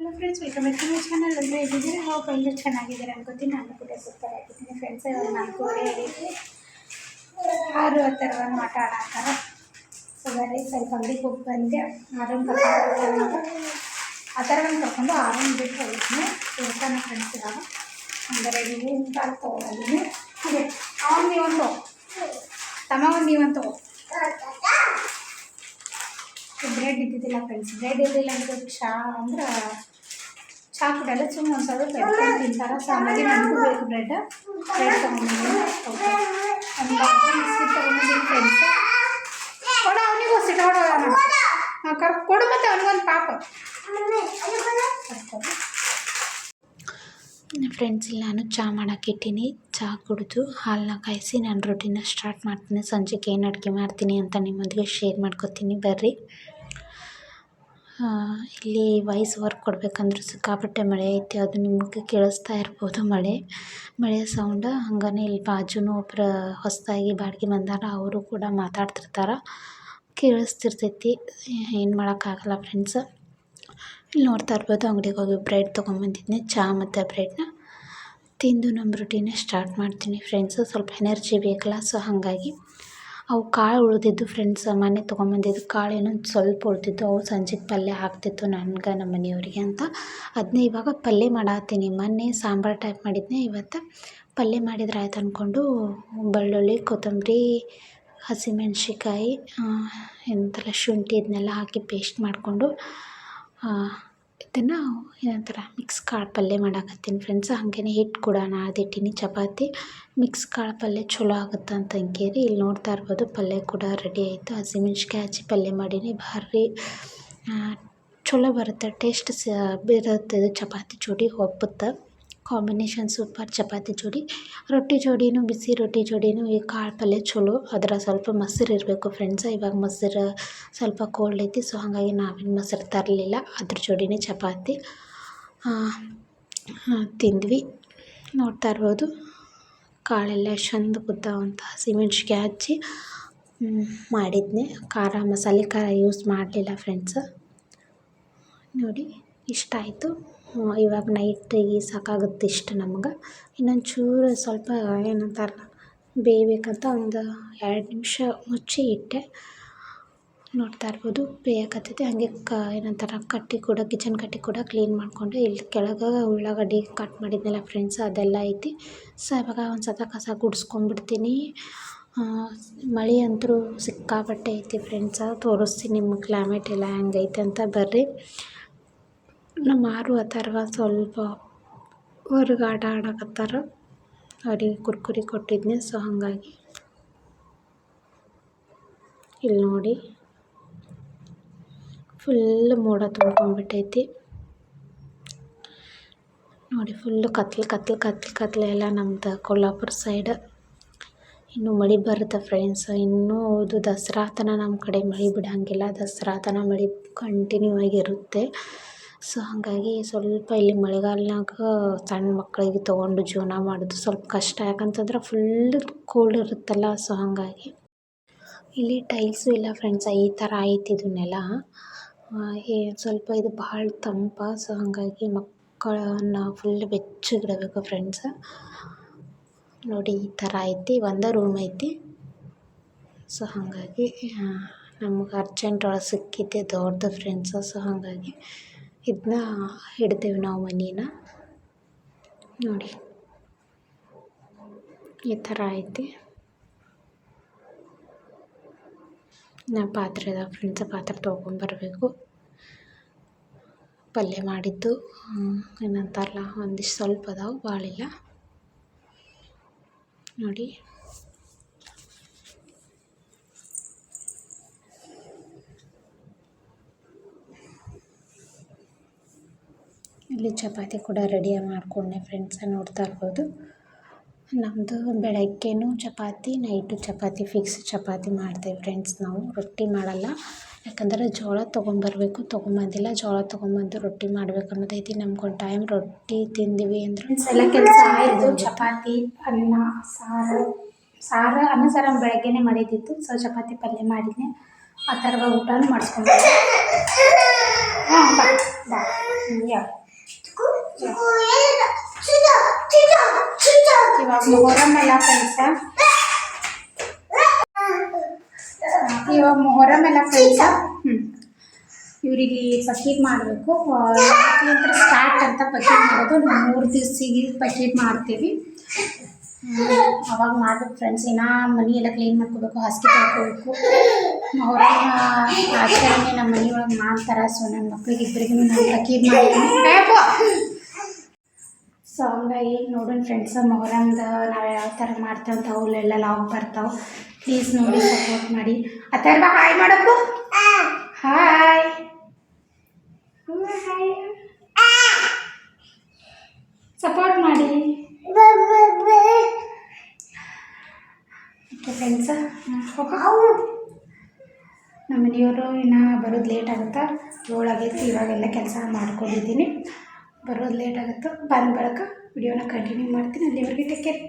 Hello friends welcome back to my channel ಅಂದರೆ ಇದ್ದೀರಿ hope ಎಲ್ಲರೂ ಚೆನ್ನಾಗಿದ್ದಾರೆ ಅನ್ಕೋತೀನಿ. ನಾನು ಕೂಡ ಸೂಪರ್ ಆಗಿದ್ದೀನಿ ಫ್ರೆಂಡ್ಸ್ ನಾಲ್ಕೂವರೆ ಆಗೈತಿ ಆರು ಒಂದು ಆಟ ಆಡಾಕ್ತಾರೆ ಸೊ ಬರೀ ಸ್ವಲ್ಪ ಅಂಗಡಿಗೆ ಹೋಗಿ ಬಂದೆ. ಆರನ್ನು ಕರ್ಕೊಂಡು ಆ ನಾನು ಕರ್ಕೊಂಡು ಆರಾಮ್ ಬಿಟ್ಟು ಹೋಗಿದ್ದೀನಿ ದೇವಸ್ಥಾನ ಫ್ರೆಂಡ್ಸ್ ಇವಾಗ. ಅಂದರೆ ನೀವು ಕಾಲು ತೊಗೊಂಡಿದ್ದೀನಿ ಅದೇ ಅವನು ನೀವೊಂದು ತಮ್ಮ ಒಂದು ಅಂತ ಬ್ರೆಡ್ ಇದ್ದಿದ್ದಿಲ್ಲ ಫ್ರೆಂಡ್ಸ್ ಬ್ರೆಡ್ ಇರಲಿಲ್ಲ ಅಂದರೆ ಕ್ಷಾ ಅಂದ್ರೆ ಚಹಾ ಕುಡಿಯಲ್ಲ ಸುಮ್ಮನೆ ಒಂದು ಸ್ವಲ್ಪ ಬೆಳ್ಕೊಂಡು ತಿಂತಾರೆ? ಸೊ ನನಗೂ ಬೇಕು ಬ್ರೆಡ್ ಬ್ರೆಡ್ ತೊಗೊಂಡಿದ್ದೀನಿ. ಒಂದು ಬಿಸ್ಕಿಟ್ ತೊಗೊಂಡಿದ್ದೀನಿ ಫ್ರೆಂಡ್ಸ್ ಕೊಡ, ಅವನಿಗೂ ಸಿಟ್ಟು ಹೊಡೋಣ ಹಾಂ, ಕರ್, ಕೊಡು ಮತ್ತೆ ಅವನಿಗೊಂದು ಪಾಪ. ಫ್ರೆಂಡ್ಸ್ ಇಲ್ಲಿ ನಾನು ಚಹಾ ಮಾಡೋಕ್ಕಿಟ್ಟಿನಿ ಚಹಾ ಕುಡಿದು ಹಾಲನ್ನ ಕಾಯಿಸಿ ನಾನು ರೊಟ್ಟಿನ ಸ್ಟಾರ್ಟ್ ಮಾಡ್ತೀನಿ. ಸಂಜೆಗೆ ಏನು ಅಡುಗೆ ಮಾಡ್ತೀನಿ ಅಂತ ನಿಮ್ಮೊಂದಿಗೆ ಶೇರ್ ಮಾಡ್ಕೊತೀನಿ. ಬರ್ರಿ. ಇಲ್ಲಿ ವಾಯ್ಸ್ ವರ್ಕ್ ಕೊಡ್ಬೇಕಂದ್ರೆ ಸಿಕ್ಕಾಪಟ್ಟೆ ಮಳೆ ಐತಿ. ಅದು ನಿಮ್ಗೆ ಕೇಳಿಸ್ತಾ ಇರ್ಬೋದು ಮಳೆ. ಮಳೆ ಸೌಂಡ ಹಂಗನೇ ಇಲ್ಲಿ ಬಾಜುನೂ ಒಬ್ರು ಹೊಸದಾಗಿ ಬಾಡಿಗೆ ಬಂದಾರ, ಅವರು ಕೂಡ ಮಾತಾಡ್ತಿರ್ತಾರೆ. ಕೇಳಿಸ್ತಿರ್ತೈತಿ. ಏನು ಮಾಡೋಕ್ಕಾಗಲ್ಲ ಫ್ರೆಂಡ್ಸ್ ಇಲ್ಲಿ ನೋಡ್ತಾ ಇರ್ಬೋದು, ಅಂಗಡಿಗೆ ಹೋಗಿ ಬ್ರೆಡ್ ತೊಗೊಂಬಂದಿದ್ನಿ ಚಹಾ ಮತ್ತು ಬ್ರೆಡ್ನ ತಿಂದು ನಮ್ಮ ರೊಟೀನ ಸ್ಟಾರ್ಟ್ ಮಾಡ್ತೀನಿ ಫ್ರೆಂಡ್ಸು ಸ್ವಲ್ಪ ಎನರ್ಜಿ ಬೇಕಲ್ಲ ಸೊ ಹಾಗಾಗಿ. ಅವು ಕಾಳು ಉಳಿದಿದ್ದು ಫ್ರೆಂಡ್ಸ್ ಮನೆ ತೊಗೊಂಬಂದಿದ್ದು ಕಾಳು ಏನೋ ಸ್ವಲ್ಪ ಉಳಿದಿದ್ದು, ಅವು ಸಂಜೆಗೆ ಪಲ್ಯ ಹಾಕ್ತಿತ್ತು ನನ್ಗೆ, ನಮ್ಮ ಮನೆಯವ್ರಿಗೆ ಅಂತ. ಅದನ್ನೇ ಇವಾಗ ಪಲ್ಯ ಮಾಡತ್ತೀನಿ. ಮೊನ್ನೆ ಸಾಂಬಾರು ಟೈಪ್ ಮಾಡಿದ್ನೆ, ಇವತ್ತು ಪಲ್ಯ ಮಾಡಿದ್ರೆ ಆಯ್ತು ಅಂದ್ಕೊಂಡು ಬೆಳ್ಳುಳ್ಳಿ, ಕೊತ್ತಂಬರಿ ಹಸಿಮೆಣ್ಸಿಕಾಯಿ ಎಂತೆಲ್ಲ ಶುಂಠಿ ಇದನ್ನೆಲ್ಲ ಹಾಕಿ ಪೇಸ್ಟ್ ಮಾಡಿಕೊಂಡು ಇದನ್ನು ಏನಂತಾರೆ ಮಿಕ್ಸ್ ಕಾಳು ಪಲ್ಯ ಮಾಡಕತ್ತೀನಿ ಫ್ರೆಂಡ್ಸ್ ಹಾಗೇನೆ ಹಿಟ್ಟು ಕೂಡ ನಾದಿಟ್ಟಿನಿ ಚಪಾತಿ. ಮಿಕ್ಸ್ ಕಾಳು ಪಲ್ಯ ಚಲೋ ಆಗುತ್ತೆ ಅಂತ ಅಂಕೇರಿ. ಇಲ್ಲಿ ನೋಡ್ತಾ ಇರ್ಬೋದು ಪಲ್ಯ ಕೂಡ ರೆಡಿ ಆಯಿತು. ಹಸಿಮೆಣ್ಸಿಕಾಯಿ ಹಚ್ಚಿ ಪಲ್ಯ ಮಾಡೀನಿ. ಭಾರಿ ಚಲೋ ಬರುತ್ತೆ. ಟೇಸ್ಟ್ ಸ, ಬೀರುತ್ತೆ ಚಪಾತಿ ಜೋಡಿ ಒಪ್ಪುತ್ತೆ. ಕಾಂಬಿನೇಷನ್ ಸೂಪರ್ ಚಪಾತಿ ಜೋಡಿ, ರೊಟ್ಟಿ ಜೋಡಿನೂ ಬಿಸಿ ರೊಟ್ಟಿ ಜೋಡಿನೂ ಈ ಕಾಳು ಪಲ್ಯ ಚಲೋ ಅದರ ಸ್ವಲ್ಪ ಮೊಸರು ಇರಬೇಕು ಫ್ರೆಂಡ್ಸ್ ಇವಾಗ ಮೊಸರು ಸ್ವಲ್ಪ ಕೋಲ್ಡ್ ಐತಿ ಸೊ ಹಾಗಾಗಿ ನಾವೇನು ಮೊಸರು ತರಲಿಲ್ಲ, ಅದ್ರ ಜೋಡಿನೇ ಚಪಾತಿ ತಿಂದ್ವಿ. ನೋಡ್ತಾ ಇರ್ಬೋದು, ಕಾಳೆಲ್ಲ ಚಂದ ಕುದ್ದಾವಂಥ ಹಸಿಮೆಣ್ಸಿಕಾಯಿ ಹಚ್ಚಿ ಮಾಡಿದ್ನೆ. ಖಾರ ಮಸಾಲೆ ಖಾರ ಯೂಸ್ ಮಾಡಲಿಲ್ಲ ಫ್ರೆಂಡ್ಸ್ ನೋಡಿ. ಇಷ್ಟ ಆಯಿತು. ಇವಾಗ ನೈಟಿಗೆ ಸಾಕಾಗುತ್ತೆ ಇಷ್ಟು ನಮ್ಗೆ. ಇನ್ನೊಂದು ಚೂರು ಸ್ವಲ್ಪ ಏನಂತಾರಲ್ಲ, ಬೇಯಬೇಕಂತ ಒಂದು ಎರಡು ನಿಮಿಷ ಮುಚ್ಚಿ ಇಟ್ಟೆ. ನೋಡ್ತಾ ಇರ್ಬೋದು, ಬೇಯಕತ್ತೈತಿ. ಹಾಗೆ ಕ ಏನಂತಾರೆ ಕಟ್ಟಿ ಕೂಡ ಕಿಚನ್ ಕಟ್ಟಿ ಕೂಡ ಕ್ಲೀನ್ ಮಾಡಿಕೊಂಡು ಇಲ್ಲಿ ಕೆಳಗೆ ಉಳ್ಳಾಗಡ್ಡಿ ಕಟ್ ಮಾಡಿದ್ನಲ್ಲ ಫ್ರೆಂಡ್ಸ್ ಅದೆಲ್ಲ ಐತಿ. ಸೊ, ಇವಾಗ ಒಂದು ಸತ ಕಸ ಗುಡಿಸ್ಕೊಂಡ್ಬಿಡ್ತೀನಿ. ಮಳೆ ಅಂತೂ ಸಿಕ್ಕಾಪಟ್ಟೆ ಐತಿ ಫ್ರೆಂಡ್ಸ ತೋರಿಸ್ತೀನಿ ನಿಮ್ಮ ಕ್ಲೈಮೇಟ್ ಎಲ್ಲ ಹೆಂಗೈತೆ ಅಂತ ಬರ್ರಿ. ನಮ್ಮ ಆರು ಅಥರ್ವ ಸ್ವಲ್ಪ ಹೊರ್ಗೆ ಆಟ ಆಡಕತ್ತಾರ. ಅವ್ರಿಗೆ ಕುರ್ಕುರಿ ಕೊಟ್ಟಿದ್ನಿ, ಸೊ ಹಾಗಾಗಿ ಇಲ್ಲಿ ನೋಡಿ. ಫುಲ್ ಮೋಡ ತುಂಬ್ಕೊಂಡ್ಬಿಟ್ಟೈತಿ. ನೋಡಿ ಫುಲ್ಲು ಕತ್ಲು ಕತ್ಲು ಕತ್ಲು, ಕತ್ಲೆ ಎಲ್ಲ ನಮ್ದು ಕೊಲ್ಲಾಪುರ ಸೈಡ್ ಇನ್ನು ಮಳೆ ಬರುತ್ತೆ ಫ್ರೆಂಡ್ಸ್ ಇನ್ನೂ ಇದು ದಸರಾ ತನಕ ನಮ್ಮ ಕಡೆ ಮಳೆ ಬಿಡೋಂಗಿಲ್ಲ. ದಸರಾ ತನಕ ಮಳೆ ಕಂಟಿನ್ಯೂ ಆಗಿರುತ್ತೆ. ಸೊ ಹಾಗಾಗಿ ಸ್ವಲ್ಪ ಇಲ್ಲಿ ಮಳೆಗಾಲ್ನಾಗ ಸಣ್ಣ ಮಕ್ಕಳಿಗೆ ತೊಗೊಂಡು ಜೀವನ ಮಾಡೋದು ಸ್ವಲ್ಪ ಕಷ್ಟ. ಯಾಕಂತಂದ್ರೆ ಫುಲ್ ಕೋಲ್ಡ್ ಇರುತ್ತಲ್ಲ, ಸೊ ಹಾಗಾಗಿ ಇಲ್ಲಿ ಟೈಲ್ಸು ಇಲ್ಲ ಫ್ರೆಂಡ್ಸ್ ಈ ಥರ ಐತಿ ಇದು ನೆಲ ಸ್ವಲ್ಪ ಇದು ಭಾಳ ತಂಪ, ಸೊ ಹಾಗಾಗಿ ಮಕ್ಕಳನ್ನ ಫುಲ್ ಬೆಚ್ಚಗಿಡಬೇಕು ಫ್ರೆಂಡ್ಸ್ ನೋಡಿ, ಈ ಥರ ಐತಿ, ಒಂದೇ ರೂಮ್ ಐತಿ. ಸೊ ಹಾಗಾಗಿ ನಮ್ಗೆ ಅರ್ಜೆಂಟ್ ಒಳಗೆ ಸಿಕ್ಕಿದ್ದೆ ದೊಡ್ಡದು ಫ್ರೆಂಡ್ಸ್ ಸೊ ಹಾಗಾಗಿ ಇದನ್ನ ಹಿಡ್ದೇವೆ ನಾವು ಮನೇನ ನೋಡಿ. ಈ ಥರ ಐತಿ. ನಾ ಪಾತ್ರೆ ಅದಾವ ಫ್ರೆಂಡ್ಸ್ ಪಾತ್ರೆ ತೊಗೊಂಬರ್ಬೇಕು ಪಲ್ಯ ಮಾಡಿದ್ದು. ಏನಂತಾರಲ್ಲ, ಒಂದಿಷ್ಟು ಸ್ವಲ್ಪ ಅದಾವೆ ಭಾಳಿಲ್ಲ ನೋಡಿ. ಇಲ್ಲಿ ಚಪಾತಿ ಕೂಡ ರೆಡಿ ಮಾಡ್ಕೊಂಡೆ ಫ್ರೆಂಡ್ಸ್ ನೋಡ್ತಾ ಇರ್ಬೋದು. ನಮ್ಮದು ಬೆಳಗ್ಗೆನೂ ಚಪಾತಿ ನೈಟು ಚಪಾತಿ ಫಿಕ್ಸ್ ಚಪಾತಿ ಮಾಡ್ತೇವೆ ಫ್ರೆಂಡ್ಸ್ ನಾವು. ರೊಟ್ಟಿ ಮಾಡಲ್ಲ. ಯಾಕಂದರೆ ಜೋಳ ತೊಗೊಂಬರ್ಬೇಕು, ತೊಗೊಂಬಂದಿಲ್ಲ. ಜೋಳ ತೊಗೊಂಬಂದು ರೊಟ್ಟಿ ಮಾಡ್ಬೇಕು ಅನ್ನೋದೈತಿ. ನಮ್ಗೆ ಒಂದು ಟೈಮ್ ರೊಟ್ಟಿ ತಿಂದ್ವಿ ಅಂದ್ರೆ. ಎಲ್ಲ ಕೆಲಸ ಆಯಿತು. ಚಪಾತಿ, ಅನ್ನ, ಸಾರು ಸಾರು, ಅನ್ನ, ಸಾರು ಬೆಳಗ್ಗೆನೇ ಮಾಡಿದ್ದಿತ್ತು ಸೊ ಚಪಾತಿ ಪಲ್ಯ ಮಾಡಿದ್ನೆ. ಆ ಥರ ಊಟನೂ ಮಾಡಿಸ್ಕೊಂಡು ಹಾಂ ಯಾ. ಇವಾಗ ಮೊಹರಂ ಎಲ್ಲ ಕೆಲಸ ಇವಾಗ ಮೊಹರಂ ಎಲ್ಲ ಹ್ಞೂ ಇವರಿಗೆ ಪಕೀರ್ ಮಾಡಬೇಕು ನಂತರ ಸ್ಟಾರ್ಟ್ ಅಂತ ಪಕೀರ್ ಮಾಡೋದು. ನಾವು ಮೂರು ದಿವಸಿಗೆ ಪಕೀರ್ ಮಾಡ್ತೀವಿ. ಅವಾಗ ಮಾಡ್ಬೇಕು ಫ್ರೆಂಡ್ಸ್. ಏನೋ ಮನೆ ಎಲ್ಲ ಕ್ಲೀನ್ ಮಾಡ್ಕೋಬೇಕು ಹಾಸಿಗೆ ತೊಳ್ಕೋಬೇಕು. ಮೊಹರಂ ಆಚರಣೆ ನಮ್ಮ ಮನೆ ಒಳಗೆ ಮಾಡ್ತಾರೆ. ಸೊ ನನ್ನ ಮಕ್ಳಿಗೆ ಇಬ್ಬರಿಗೂ ನಾನು ಪಕೀರ್ ಮಾಡಿ ಸೊ ಹಂಗಾಗಿ ನೋಡೋಣ ಫ್ರೆಂಡ್ಸ್ ಮೊಹರಂದ ನಾವು ಯಾವ ಥರ ಮಾಡ್ತೇವೆ ಅಂತ ಅವಲ್ಲೆಲ್ಲ ಲಾಗ್ ಬರ್ತಾವೆ. ಪ್ಲೀಸ್ ನೋಡಿ ಸಪೋರ್ಟ್ ಮಾಡಿ. ಅಥರ್ವ ಹಾಯ್ ಮಾಡಪ್ಪು. ಹಾಯ್ ಸಪೋರ್ಟ್ ಮಾಡಿ. ಓಕೆ ಫ್ರೆಂಡ್ಸ್ ನಮ್ಮ ಮನೆಯವರು ಇನ್ನೂ ಬರೋದು ಲೇಟ್ ಆಗುತ್ತಾ? ಏಳಾಗೈತಿ ಇವಾಗೆಲ್ಲ ಕೆಲಸ ಮಾಡ್ಕೊಂಡಿದ್ದೀನಿ. ಬರೋದು ಲೇಟ್ ಆಗುತ್ತೆ. ಬಂದ ಬಳಿಕ ವಿಡಿಯೋನ ಕಂಟಿನ್ಯೂ ಮಾಡ್ತೀನಿ. ಅಲ್ಲಿವರೆಗೆ ಟೇಕ್ ಕೇರ್